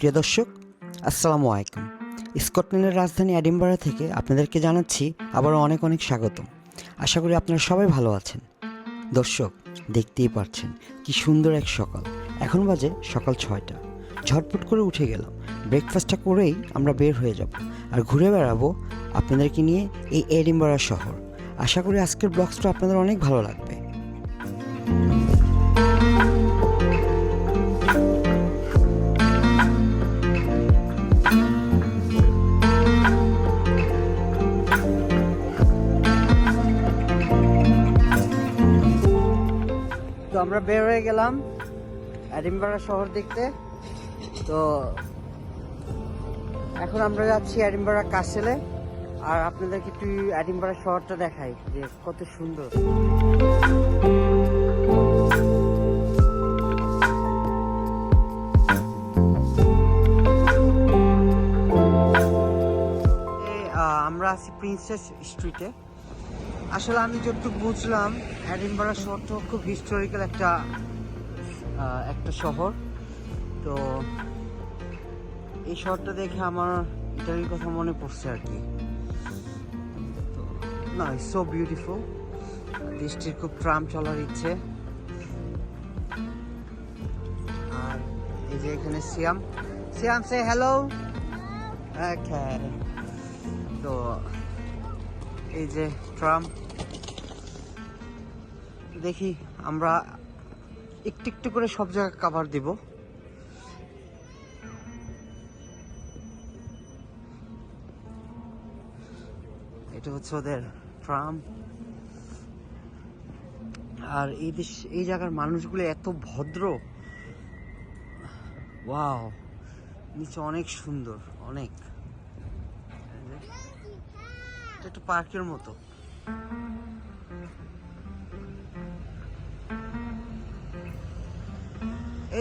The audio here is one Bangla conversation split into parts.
প্রিয় দর্শক, আসসালামু আলাইকুম। স্কটল্যান্ডের রাজধানী এডিনবরা থেকে আপনাদেরকে জানাচ্ছি আবারও অনেক অনেক স্বাগতম। আশা করি আপনারা সবাই ভালো আছেন। দর্শক, দেখতেই পারছেন কি সুন্দর এক সকাল। এখন বাজে সকাল ছয়টা। ঝটপট করে উঠে গেলাম। ব্রেকফাস্টটা করেই আমরা বের হয়ে যাব আর ঘুরে বেড়াবো আপনাদেরকে নিয়ে এই এডিনবরা শহর। আশা করি আজকের ব্লগসটা আপনাদের অনেক ভালো লাগবে। আমরা বের হয়ে গেলাম এডিনবরা শহর দেখতে। তো এখন আমরা যাচ্ছি এডিনবরা কাসেলে। আর আপনাদেরকে একটু এডিনবরা শহরটা দেখাই যে কত সুন্দর। আমরা আছি প্রিন্সেস স্ট্রিটে। আসলে আমি যতটুকু বুঝলাম এডিনবরা শহরটা খুব হিস্টোরিক্যাল একটা একটা শহর। তো এই শহরটা দেখে আমার ইটালির কথা মনে পড়ছে আর কি। তো না সো বিউটিফুল দেশটির খুব ট্রাম চলার ইচ্ছে। আর এই যে এখানে সিয়াম। সিয়াম সে হ্যালো তো এই যে ট্রাম। দেখি আমরা একটু একটু করে সব জায়গায় কাভার দিব। এটা হচ্ছে ওদের ট্রাম। আর এই দেশ, এই জায়গার মানুষগুলো এত ভদ্র। ওয়াও, নিচে অনেক সুন্দর, অনেক এই যে, এটা একটু পার্কের মতো।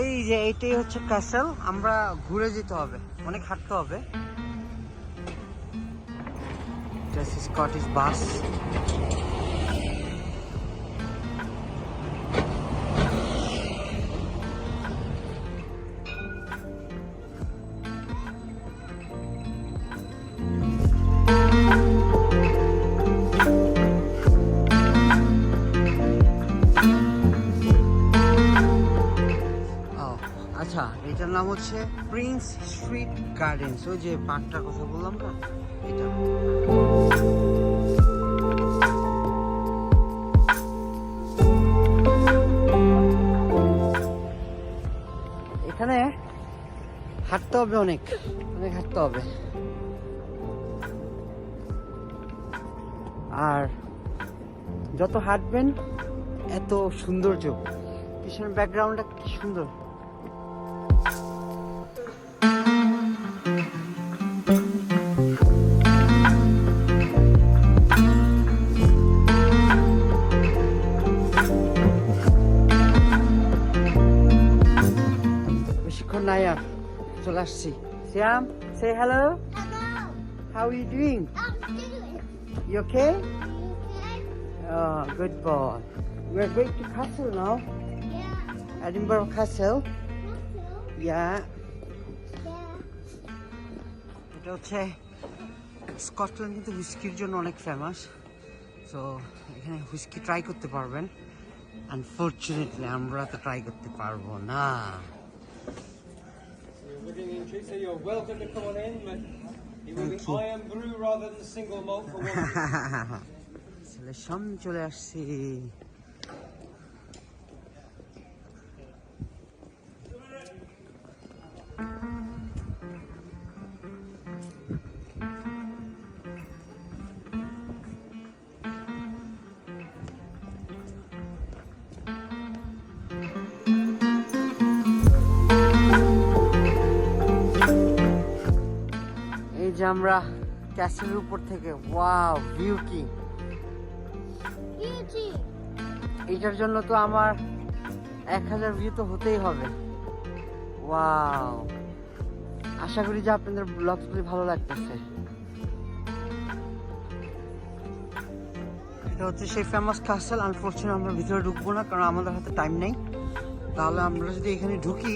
এই যে এটাই হচ্ছে ক্যাসেল আমরা ঘুরে যেতে হবে, অনেক হাঁটতে হবে। স্কটিশ বাস নাম হচ্ছে প্রিন্স স্ট্রিট গার্ডেন্স ওই যে পার্কটার কথা বললাম না এটা। এখানে হাঁটতে হবে অনেক অনেক হাঁটতে হবে। আর যত হাঁটবেন, এত সৌন্দর্য। পিছনের ব্যাকগ্রাউন্ডটা কি সুন্দর। বেশিক্ষণ নাই আর চলে আসছি শ্যাম সে hello Hello. How you doing I'm doing. You okay Okay. Oh, good boy. We're going to castle now. Yeah. Edinburgh Castle. Hello. Yeah. Yeah. এটা হচ্ছে স্কটল্যান্ড কিন্তু হুইস্কির জন্য অনেক ফেমাস সো এখানে হুইস্কি ট্রাই করতে পারবেন আনফর্চুনেটলি আমরা তো ট্রাই করতে পারব না You're living in Chile, so you're welcome to come on in, but it will be Thank you. iron brew rather than single malt for one. ছেলের সামনে চলে আসছি আমরা ক্যাসেলের উপর থেকে। ওয়াও ভিউ কি. এইটার জন্য তো আমার এক হাজার ভিউ তো হতেই হবে। ওয়াও আশা করি যে আপনাদের ব্লগসগুলি ভালো লাগতেছে। এটা হচ্ছে সেই ফেমাস ক্যাসেল আনফর্চুনেট আমরা ভিতরে ঢুকবো না, কারণ আমাদের হাতে টাইম নেই। তাহলে আমরা যদি এখানে ঢুকি,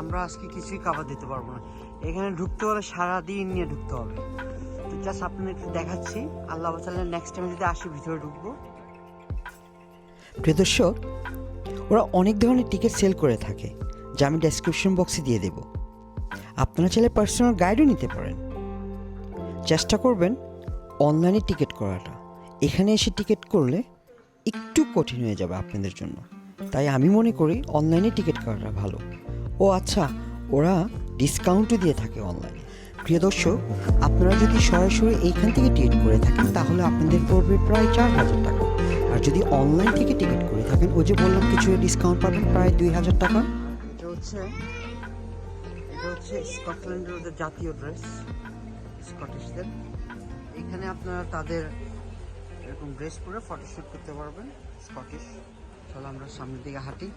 আমরা আজকে কিছুই খাবার দিতে পারব না। এখানে ঢুকতে হলে সারাদিন নিয়ে ঢুকতে হবে। তো জাস্ট আপনাদেরকে দেখাচ্ছি। আল্লাহ তাহলে নেক্সট টাইম যদি আসি, ভিতরে ঢুকবো। প্রিয় দর্শক, ওরা অনেক ধরনের টিকিট সেল করে থাকে, যা আমি ডেসক্রিপশন বক্সে দিয়ে দেব। আপনারা চাইলে পার্সোনাল গাইডও নিতে পারেন। চেষ্টা করবেন অনলাইনে টিকিট করাটা। এখানে এসে টিকিট করলে একটু কঠিন হয়ে যাবে আপনাদের জন্য। তাই আমি মনে করি অনলাইনে টিকিট করাটা ভালো। ও আচ্ছা ওরা ডিসকাউন্টও দিয়ে থাকে অনলাইনে প্রিয় দর্শক, আপনারা যদি সরাসরি এইখান থেকে টিকিট করে থাকেন, তাহলে আপনাদের পড়বে প্রায় চার হাজার টাকা। আর যদি অনলাইন থেকে টিকিট করে থাকেন, ওই যে বললাম কিছু ডিসকাউন্ট পাবেন, প্রায় দুই হাজার টাকা। এটা হচ্ছে এটা হচ্ছে স্কটল্যান্ডের ওদের জাতীয় ড্রেস স্কটিশদের এখানে আপনারা তাদের এরকম ড্রেস পরে ফটোশ্যুট করতে পারবেন স্কটিশ চলো আমরা সামনের দিকে হাঁটি।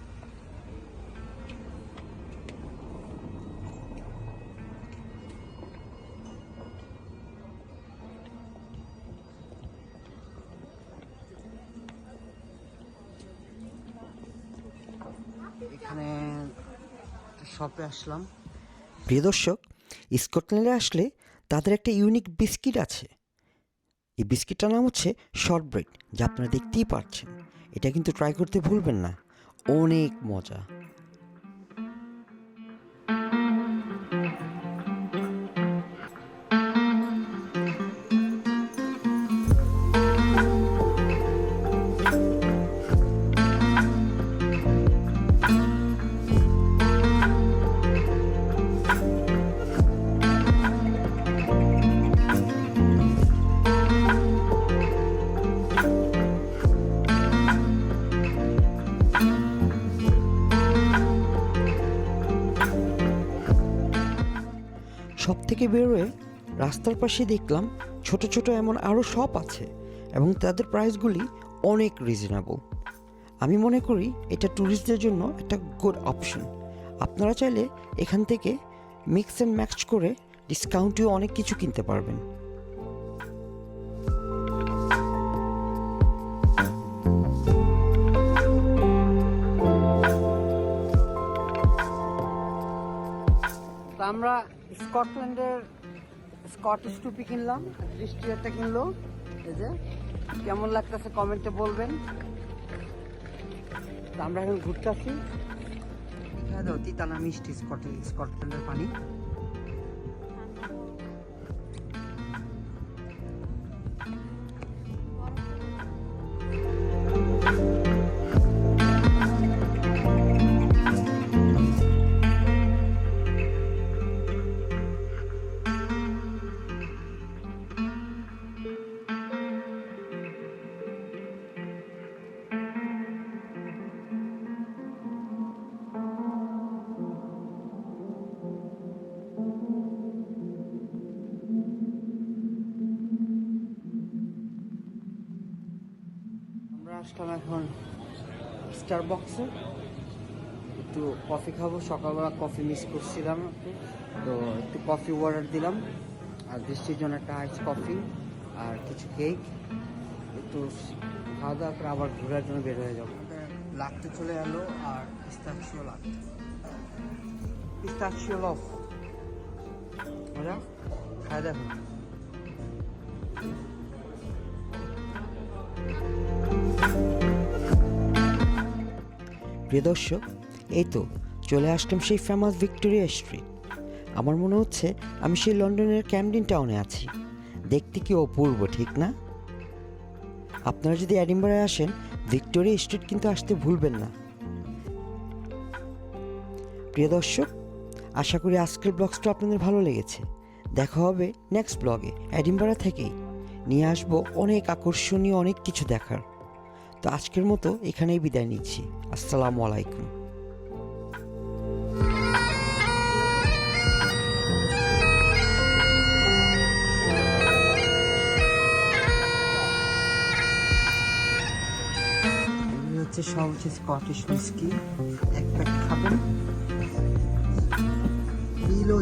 এখানে শপে আসলাম। প্রিয় দর্শক, স্কটল্যান্ডে আসলে তাদের একটা ইউনিক বিস্কিট আছে। এই বিস্কিটটার নাম হচ্ছে শর্ট ব্রেড যা আপনারা দেখতেই পাচ্ছেন এটা কিন্তু ট্রাই করতে ভুলবেন না। অনেক মজা। সব থেকে বেরোয় রাস্তার পাশে দেখলাম ছোট ছোট এমন আরও শপ আছে এবং তাদের প্রাইসগুলি অনেক রিজনেবল আমি মনে করি এটা ট্যুরিস্টদের জন্য একটা গুড অপশন আপনারা চাইলে এখান থেকে মিক্স অ্যান্ড ম্যাচ করে ডিসকাউন্টেও অনেক কিছু কিনতে পারবেন। আমরা স্কটল্যান্ডের স্কটিশ টুপি কিনলাম বৃষ্টি একটা কিনলো। এই যে, কেমন লাগতেছে কমেন্টে বলবেন। আমরা এখন ঘুরতে আসি দাও তিতানা মিষ্টি স্কট স্কটল্যান্ডের পানি। আসলাম এখন স্টার বক্সে একটু কফি খাব। সকালবেলা কফি মিস করছিলাম তো একটু কফি অর্ডার দিলাম। আর বৃষ্টির জন্য একটা আইস কফি আর কিছু কেক একটু খাওয়া দাওয়া করে আবার ঘোরার জন্য বের হয়ে যাব। লাগতে চলে এলো আর পিস্তাচিও লাগতে পিস্তাচিও লফ মজা খায় দেখো। প্রিয় দর্শক, এই তো চলে আসলাম সেই ফেমাস ভিক্টোরিয়া স্ট্রিট আমার মনে হচ্ছে আমি সেই লন্ডনের ক্যামডিন টাউনে আছি। দেখতে কি অপূর্ব, ঠিক না? আপনারা যদি অ্যাডিম্বরায় আসেন ভিক্টোরিয়া স্ট্রিট কিন্তু আসতে ভুলবেন না। প্রিয় দর্শক, আশা করি আজকের ব্লগসটা আপনাদের ভালো লেগেছে। দেখা হবে নেক্সট ব্লগে অ্যাডিম্বরা থেকেই। নিয়ে আসব অনেক আকর্ষণীয় অনেক কিছু দেখার। তো আজকের মতো এখানেই বিদায় নিচ্ছি। আসসালামু আলাইকুম। হচ্ছে হচ্ছে স্কটিশ এক প্যাক খাবেন। জিরো